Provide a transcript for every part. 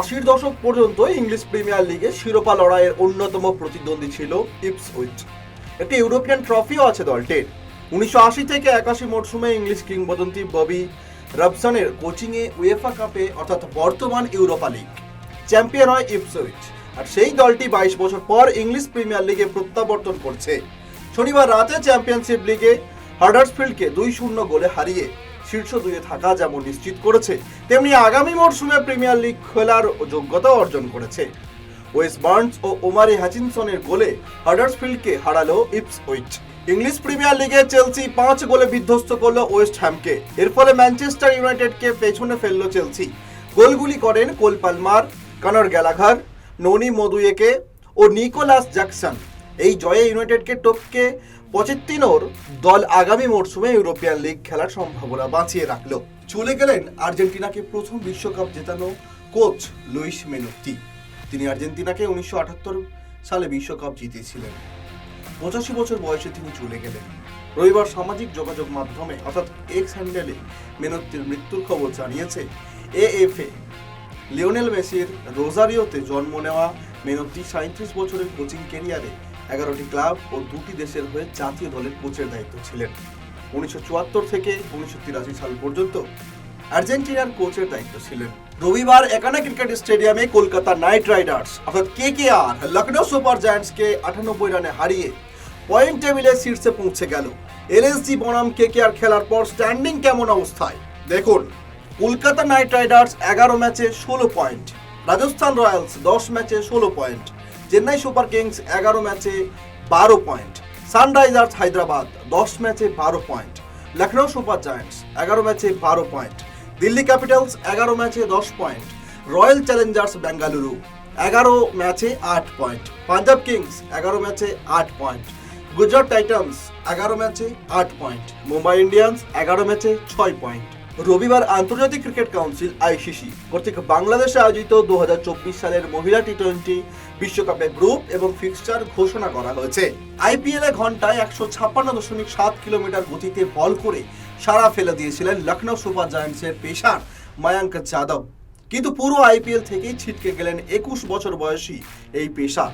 আশির দশক পর্যন্ত ইংলিশ প্রিমিয়ার লিগে শিরোপা লড়াইয়ের অন্যতম প্রতিদ্বন্দ্বী ছিল ইপসউইচ। একটি ইউরোপিয়ান ট্রফিও আছে দলটির। উনিশশো আশি থেকে একাশি মরশুমে ইংলিশ কিংবদন্তি ববি রবসনের কোচিংয়ে উয়েফা কাপে, অর্থাৎ বর্তমান ইউরোপা লিগ, চ্যাম্পিয়ন হয় ইপসউইচ। আর সেই দলটি বাইশ বছর পর ইংলিশ প্রিমিয়ার লিগে প্রত্যাবর্তন করছে। শনিবার রাতে চ্যাম্পিয়নশিপ লিগে হার্ডার্সফিল্ডকে দুই শূন্য গোলে হারিয়ে শীর্ষ দুয়ে থাকা যেমন নিশ্চিত করেছে, তেমনি আগামী মরশুমে প্রিমিয়ার লিগ খেলার যোগ্যতা অর্জন করেছে। ওয়েস্ট বার্নস ও ওমারি হ্যাচিনসনের গোলে হার্ডার্সফিল্ডকে হারালো ইপসউইচ। ইংলিশ প্রিমিয়ার লিগে চেলসি পাঁচ গোলে বিধ্বস্ত করল ওয়েস্ট হ্যামকে। এর ফলে ম্যানচেস্টার ইউনাইটেডকে পেছনে ফেলল চেলসি। গোলগুলি করেন কোল পালমার কানার গ্যালাঘার, ননি মদুয়েকে ও নিকোলাস জ্যাকসন। এই জয়ে ইউনাইটেডকে টপকে পঁচাত্তিনোর দল আগামী মরশুমে ইউরোপিয়ান লিগ খেলার সম্ভাবনা বাঁচিয়ে রাখল। চলে গেলেন আর্জেন্টিনাকে প্রথম বিশ্বকাপ জেতানো কোচ লুইস মেনুত্তি। তিনি আর্জেন্টিনাকে উনিশশো আটাত্তর সালে বিশ্বকাপ জিতেছিলেন। পঁচাশি বছর বয়সে তিনি চলে গেলেন। রবিবার সামাজিক যোগাযোগ মাধ্যমে, অর্থাৎ এক্স হ্যান্ডেলে মেনুত্তির মৃত্যুর খবর জানিয়েছে এএফএ। লিওনেল মেসির রোজারিওতে জন্ম নেওয়া মেনত্তি সাঁত্রিশ বছরের কোচিং ক্যারিয়ারে এগারোটি ক্লাব ও দুটি দেশের হয়ে জাতীয় দলের কোচের দায়িত্ব ছিলেন। উনিশশো চুয়াত্তর থেকে উনিশশো তিরাশি সাল পর্যন্ত আর্জেন্টিনার কোচের দায়িত্ব ছিলেন। রবিবার একানা ক্রিকেট স্টেডিয়ামে কলকাতা নাইট রাইডার্স অর্থাৎ কে কে আর লখনৌ সুপার জায়ান্টসকে আটানব্বই রানে হারিয়ে পয়েন্ট টেবিলে শীর্ষে পৌঁছে গেল। এলএসজি বনাম কে কে আর খেলার পর স্ট্যান্ডিং কেমন অবস্থায়? দেখুন, কলকাতা নাইট রাইডার্স এগারো ম্যাচে ষোলো পয়েন্ট, রাজস্থান রয়্যালস দশ ম্যাচে ষোলো পয়েন্ট চেন্নাই সুপার কিংস এগারো ম্যাচে বারো পয়েন্ট। সানরাইজার্স হায়দ্রাবাদ দশ ম্যাচে বারো পয়েন্ট। লখনৌ সুপার জায়ান্টস এগারো ম্যাচে বারো পয়েন্ট। দিল্লি ক্যাপিটালস এগারো ম্যাচে দশ পয়েন্ট। রয়্যাল চ্যালেঞ্জার্স বেঙ্গালুরু এগারো ম্যাচে আট পয়েন্ট। পাঞ্জাব কিংস এগারো ম্যাচে আট পয়েন্ট। গুজরাট টাইটান্স এগারো ম্যাচে আট পয়েন্ট। মুম্বাই ইন্ডিয়ান্স এগারো ম্যাচে ছয় পয়েন্ট। রবিবার আন্তর্জাতিক ক্রিকেট কাউন্সিল, আইসিসি, কর্তৃক বাংলাদেশে আয়োজিত দু হাজার চব্বিশ সালের মহিলা টি টোয়েন্টি বিশ্বকাপের গ্রুপ এবং ফিক্সচার ঘোষণা করা হয়েছে। আইপিএল ঘন্টায় একশো ছাপ্পান্ন দশমিক সাত কিলোমিটার গতিতে বল করে সারা ফেলে দিয়েছিলেন লখনৌ সুপার জায়ান্টসের পেশার মায়াঙ্ক যাদব। কিন্তু পুরো আইপিএল থেকেই ছিটকে গেলেন একুশ বছর বয়সী এই পেশা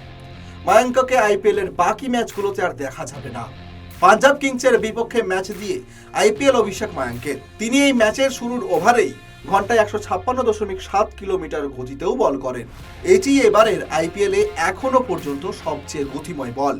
মায়াঙ্ককে আইপিএল এর বাকি ম্যাচগুলোতে আর দেখা যাবে না। পাঞ্জাব কিংসের বিপক্ষে ম্যাচ দিয়ে আইপিএল অভিষেক মায়াঙ্কের। তিনি এই ম্যাচের শুরুর ওভারেই ঘন্টায় একশো ছাপ্পান্ন দশমিক সাত কিলোমিটার গতিতেও বল করেন। এটি এবারের আইপিএলে এখনও পর্যন্ত সবচেয়ে গতিময় বল।